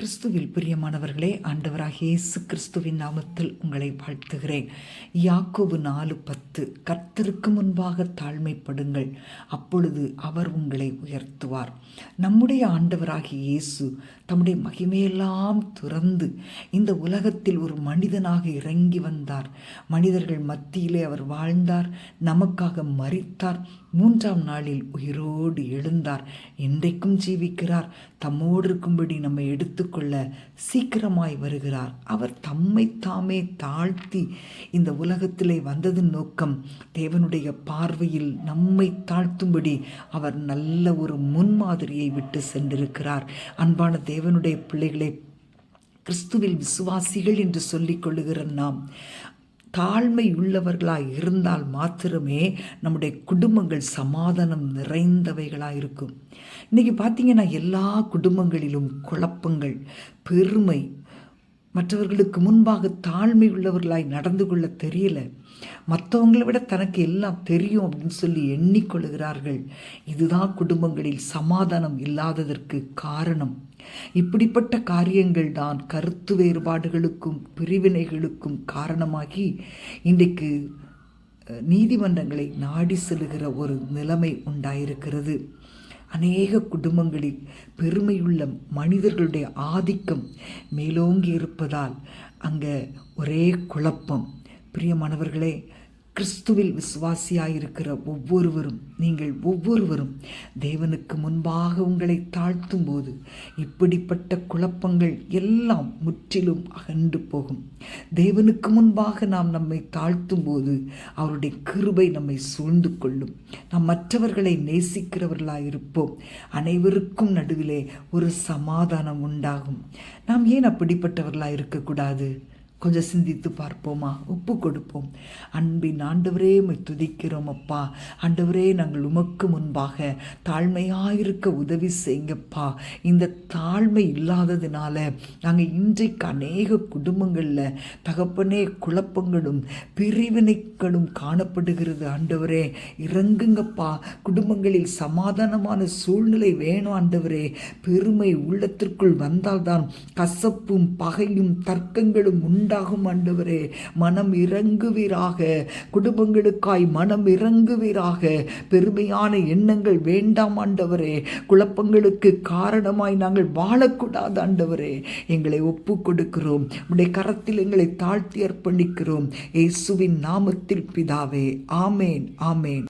கிறிஸ்துவில் பிரியமானவர்களே ஆண்டவராக இயேசு கிறிஸ்துவின் நாமத்தில் உங்களை வாழ்த்துகிறேன். யாக்கோபு நாலு பத்து கர்த்தருக்கு முன்பாக தாழ்மைப்படுங்கள் அப்பொழுது அவர் உங்களை உயர்த்துவார். நம்முடைய ஆண்டவராகிய இயேசு தம்முடைய மகிமையெல்லாம் துறந்து இந்த உலகத்தில் ஒரு மனிதனாக இறங்கி வந்தார். மனிதர்கள் மத்தியிலே அவர் வாழ்ந்தார் நமக்காக மறித்தார் மூன்றாம் நாளில் உயிரோடு எழுந்தார். இன்றைக்கும் ஜீவிக்கிறார் தம்மோடு இருக்கும்படி நம்மை எடுத்துக்கொள்ள சீக்கிரமாய் வருகிறார். அவர் தம்மை தாமே தாழ்த்தி இந்த உலகத்திலே வந்ததன் நோக்கம் தேவனுடைய பார்வையில் நம்மை தாழ்த்தும்படி அவர் நல்ல ஒரு முன்மாதிரியை விட்டு சென்றிருக்கிறார். அன்பான தேவனுடைய பிள்ளைகளை கிறிஸ்துவில் விசுவாசிகள் என்று சொல்லிக் கொள்ளுகிற நாம் தாழ்மை உள்ளவர்களாக இருந்தால் மாத்திரமே நம்முடைய குடும்பங்கள் சமாதானம் நிறைந்தவைகளாக இருக்கும். இன்றைக்கி பார்த்தீங்கன்னா எல்லா குடும்பங்களிலும் குழப்பங்கள் பெருமை மற்றவர்களுக்கு முன்பாக தாழ்மை உள்ளவர்களாய் நடந்து கொள்ள தெரியல. மற்றவங்களை விட தனக்கு எல்லாம் தெரியும் அப்படின்னு சொல்லி எண்ணிக்கொள்கிறார்கள். இதுதான் குடும்பங்களில் சமாதானம் இல்லாததற்கு காரணம். இப்படிப்பட்ட காரியங்கள் தான் கருத்து வேறுபாடுகளுக்கும் பிரிவினைகளுக்கும் காரணமாகி இன்றைக்கு நீதிமன்றங்களை நாடி செல்லுகிற ஒரு நிலைமை உண்டாயிருக்கிறது. அநேக குடும்பங்களில் பெருமையுள்ள மனிதர்களுடைய ஆதிக்கம் மேலோங்கி இருப்பதால் அங்கே ஒரே குழப்பம். பிரியமானவர்களே கிறிஸ்துவில் விசுவாசியாயிருக்கிற ஒவ்வொருவரும் நீங்கள் ஒவ்வொருவரும் தேவனுக்கு முன்பாக உங்களை தாழ்த்தும் போது இப்படிப்பட்ட குழப்பங்கள் எல்லாம் முற்றிலும் அகன்று போகும். தேவனுக்கு முன்பாக நாம் நம்மை தாழ்த்தும் போது அவருடைய கிருபை நம்மை சூழ்ந்து கொள்ளும். நாம் மற்றவர்களை நேசிக்கிறவர்களாக இருப்போம் அனைவருக்கும் நடுவிலே ஒரு சமாதானம் உண்டாகும். நாம் ஏன் அப்படிப்பட்டவர்களாக இருக்கக்கூடாது கொஞ்சம் சிந்தித்து பார்ப்போமா? ஒப்பு கொடுப்போம். அன்பின் ஆண்டவரே துதிக்கிறோம் அப்பா. ஆண்டவரே நாங்கள் உமக்கு முன்பாக தாழ்மையாயிருக்க உதவி செய்யுங்கப்பா. இந்த தாழ்மை இல்லாததுனால நாங்கள் இன்றைக்கு அநேக குடும்பங்களில் தகப்பனே குழப்பங்களும் பிரிவினைகளும் காணப்படுகிறது. ஆண்டவரே இறங்குங்கப்பா. குடும்பங்களில் சமாதானமான சூழ்நிலை வேணும் ஆண்டவரே. பெருமை உள்ளத்திற்குள் வந்தால்தான் கசப்பும் பகையும் தர்க்கங்களும் உண்மை உண்டாகும் ஆண்டவரே. மனம் இறங்குவீராக. குடும்பங்களுக்காய் மனம் இறங்குவீராக. பெருமையான எண்ணங்கள் வேண்டாம் ஆண்டவரே. குழப்பங்களுக்கு காரணமாய் நாங்கள் வாழக்கூடாது ஆண்டவரே. எங்களை ஒப்பு கொடுக்கிறோம் உடைய கரத்தில் எங்களை தாழ்த்தி அர்ப்பணிக்கிறோம். இயேசுவின் நாமத்தில் பிதாவே. ஆமேன் ஆமேன்.